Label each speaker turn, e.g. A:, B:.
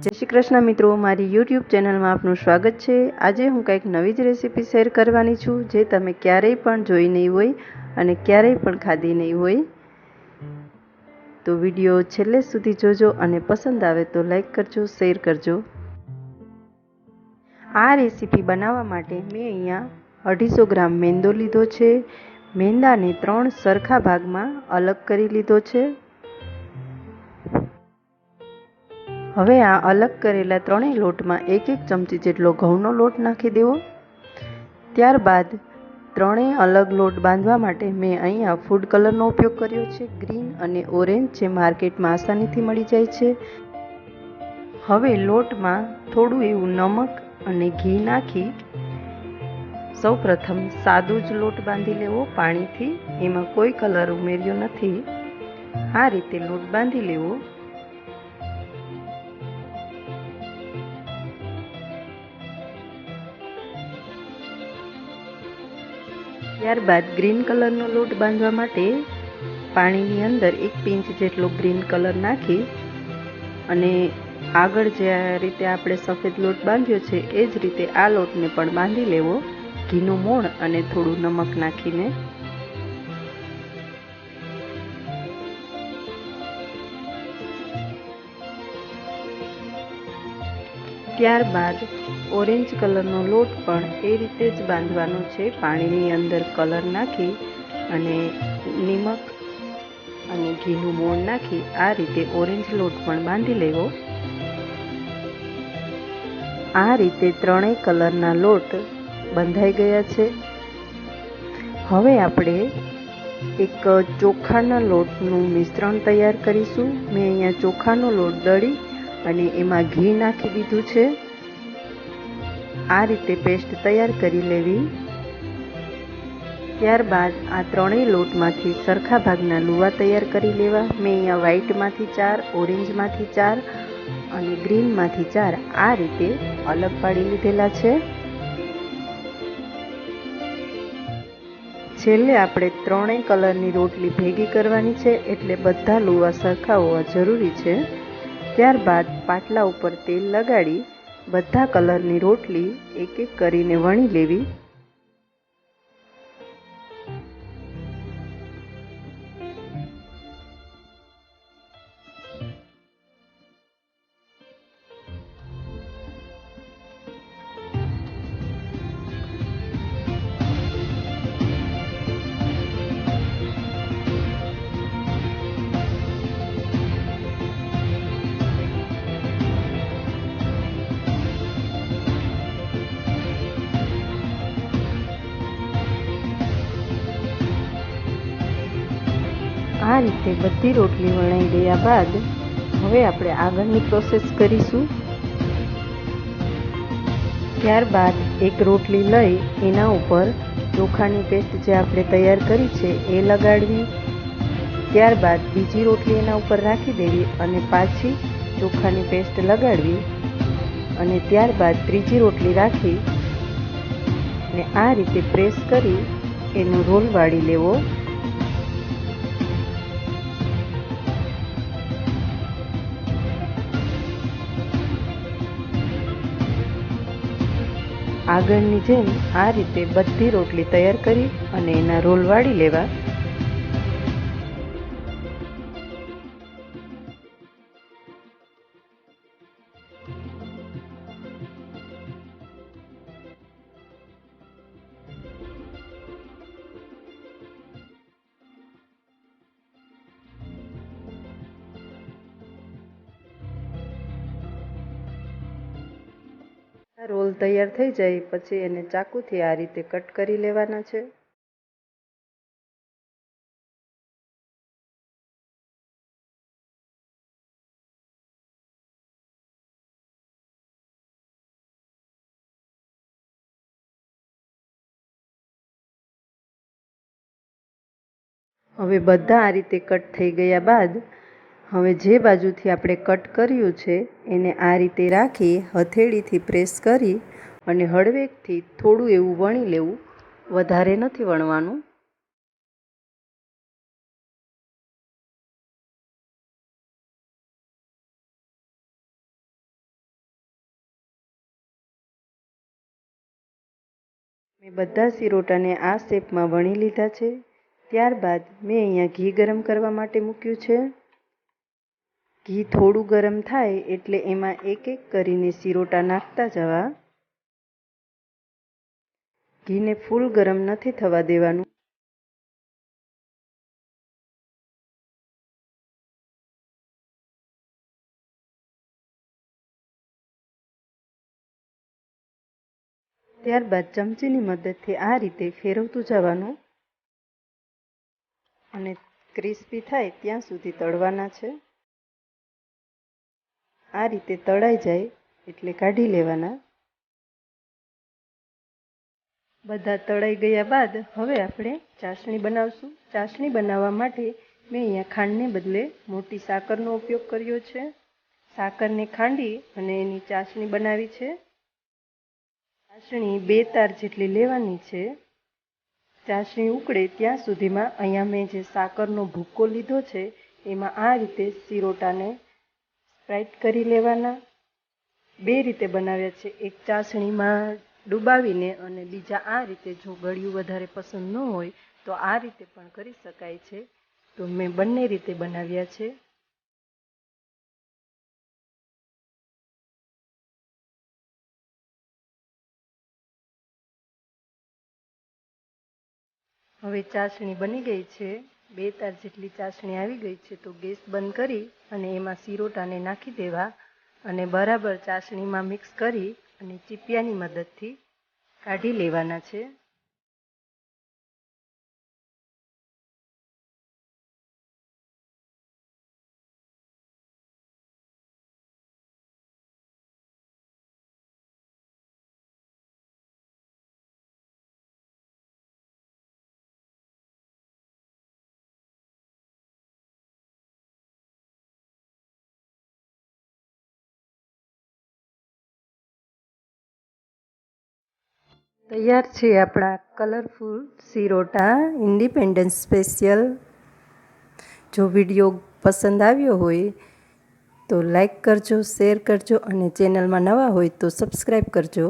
A: જય શ્રી કૃષ્ણ મિત્રો, મારી યુટ્યુબ ચેનલમાં આપનું સ્વાગત છે. આજે હું કંઈક નવી જ રેસીપી શેર કરવાની છું, જે તમે ક્યારેય પણ જોઈ નહીં હોય અને ક્યારેય પણ ખાધી નહીં હોય. તો વીડિયો છેલ્લે સુધી જોજો અને પસંદ આવે તો લાઈક કરજો, શેર કરજો. આ રેસીપી બનાવવા માટે મેં અહીંયા અઢીસો ગ્રામ મેંદો લીધો છે. મેંદાને ત્રણ સરખા ભાગમાં અલગ કરી લીધો છે. હવે આ અલગ કરેલા ત્રણેય લોટમાં એક એક ચમચી જેટલો ઘઉંનો લોટ નાખી દેવો. ત્યારબાદ ત્રણેય અલગ લોટ બાંધવા માટે મેં અહીંયા ફૂડ કલરનો ઉપયોગ કર્યો છે. ગ્રીન અને ઓરેન્જ જે માર્કેટમાં આસાનીથી મળી જાય છે. હવે લોટમાં થોડું એવું નમક અને ઘી નાખી સૌ પ્રથમ સાદો જ લોટ બાંધી લેવો. પાણીથી એમાં કોઈ કલર ઉમેર્યો નથી. આ રીતે લોટ બાંધી લેવો. ત્યારબાદ ગ્રીન કલરનો લોટ બાંધવા માટે પાણીની અંદર એક પિંચ જેટલો ગ્રીન કલર નાખી અને આગળ જે રીતે આપણે સફેદ લોટ બાંધ્યો છે, એ જ રીતે આ લોટને પણ બાંધી લેવો. ઘીનું મોણ અને થોડું નમક નાખીને ત્યારબાદ ઓરેન્જ કલરનો લોટ પણ એ રીતે જ બાંધવાનો છે. પાણીની અંદર કલર નાખી અને નિમક અને ઘીનું મોણ નાખી આ રીતે ઓરેન્જ લોટ પણ બાંધી લેવો. આ રીતે ત્રણેય કલરના લોટ બંધાઈ ગયા છે. હવે આપણે એક ચોખાના લોટનું મિશ્રણ તૈયાર કરીશું. મેં અહીંયા ચોખાનો લોટ દળી અને એમાં ઘી નાખી દીધું છે. આ રીતે પેસ્ટ તૈયાર કરી લેવી. ત્યારબાદ આ ત્રણેય લોટમાંથી સરખા ભાગના લુવા તૈયાર કરી લેવા. મેં અહીંયા વ્હાઈટમાંથી ચાર, ઓરેન્જમાંથી ચાર અને ગ્રીનમાંથી ચાર આ રીતે અલગ પાડી લીધેલા છે. છેલ્લે આપણે ત્રણેય કલરની રોટલી ભેગી કરવાની છે એટલે બધા લુવા સરખા હોવા જરૂરી છે. ત્યારબાદ પાટલા ઉપર તેલ લગાડી બધા કલરની રોટલી એક એક કરીને વણી લેવી. આ રીતે બધી રોટલી વણાઈ ગયા બાદ હવે આપણે આગળની પ્રોસેસ કરીશું. ત્યારબાદ એક રોટલી લઈ એના ઉપર ચોખાની પેસ્ટ જે આપણે તૈયાર કરી છે એ લગાડવી. ત્યારબાદ બીજી રોટલી એના ઉપર રાખી દેવી અને પાછી ચોખાની પેસ્ટ લગાડવી અને ત્યારબાદ ત્રીજી રોટલી રાખી અને આ રીતે પ્રેસ કરી એનો રોલ વાળી લેવો. આગળની જેમ આ રીતે બધી રોટલી તૈયાર કરી અને એના રોલ વાળી લેવા રોલ તૈયાર થઈ જાય, પછી એને ચાકુથી આ રીતે કટ કરી લેવાના છે. હવે બધા આ રીતે કટ થઈ ગયા બાદ હવે જે બાજુથી આપણે કટ કર્યું છે, એને આ રીતે રાખી, હથેળીથી પ્રેસ કરી અને હળવેકથી થોડું એવું વણી લેવું. વધારે નથી વણવાનું. મેં બધા સિરોટાને આ શેપમાં વણી લીધા છે. ત્યારબાદ મેં અહીંયા ઘી ગરમ કરવા માટે મૂક્યું છે. ઘી થોડું ગરમ થાય એટલે એમાં એક એક કરીને સિરોટા નાખતા જવા. ઘીને ફૂલ ગરમ નથી થવા દેવાનું. ત્યારબાદ ચમચીની મદદથી આ રીતે ફેરવતું જવાનું. અને ક્રિસ્પી થાય ત્યાં સુધી તળવાના છે. આ રીતે તળાઈ જાય એટલે કાઢી લેવાના. બધા તળાઈ ગયા બાદ હવે આપણે ચાસણી બનાવશું. ચાસણી બનાવવા માટે મેં અહીંયા ખાંડને બદલે મોટી સાકરનો ઉપયોગ કર્યો છે. સાકરને ખાંડી અને એની ચાસણી બનાવી છે. ચાસણી બે તાર જેટલી લેવાની છે. ચાસણી ઉકળે ત્યાં સુધીમાં અહીંયા મેં જે સાકરનો ભૂક્કો લીધો છે, એમાં આ રીતે સિરોટાને સ્પ્રાઇટ કરી લેવાના. બે રીતે બનાવ્યા છે. એક ચાસણીમાં ડુબાવીને અને બીજા આ રીતે જો ગળ્યું વધારે પસંદ ન હોય, તો આ રીતે પણ કરી શકાય છે. તો મેં બંને રીતે બનાવ્યા છે. હવે ચાસણી બની ગઈ છે. બે તાર જેટલી ચાસણી આવી ગઈ છે તો ગેસ બંધ કરી અને એમાં સિરોટાને નાખી દેવા અને બરાબર ચાસણીમાં મિક્સ કરી અને ચીપિયાની મદદથી કાઢી લેવાના છે. તૈયાર છે આપણા કલરફુલ સિરોટા ઇન્ડિપેન્ડન્સ સ્પેશિયલ. જો વીડિયો પસંદ આવ્યો હોય તો લાઈક કરજો, શેર કરજો અને ચેનલમાં નવા હોય તો સબસ્ક્રાઈબ કરજો.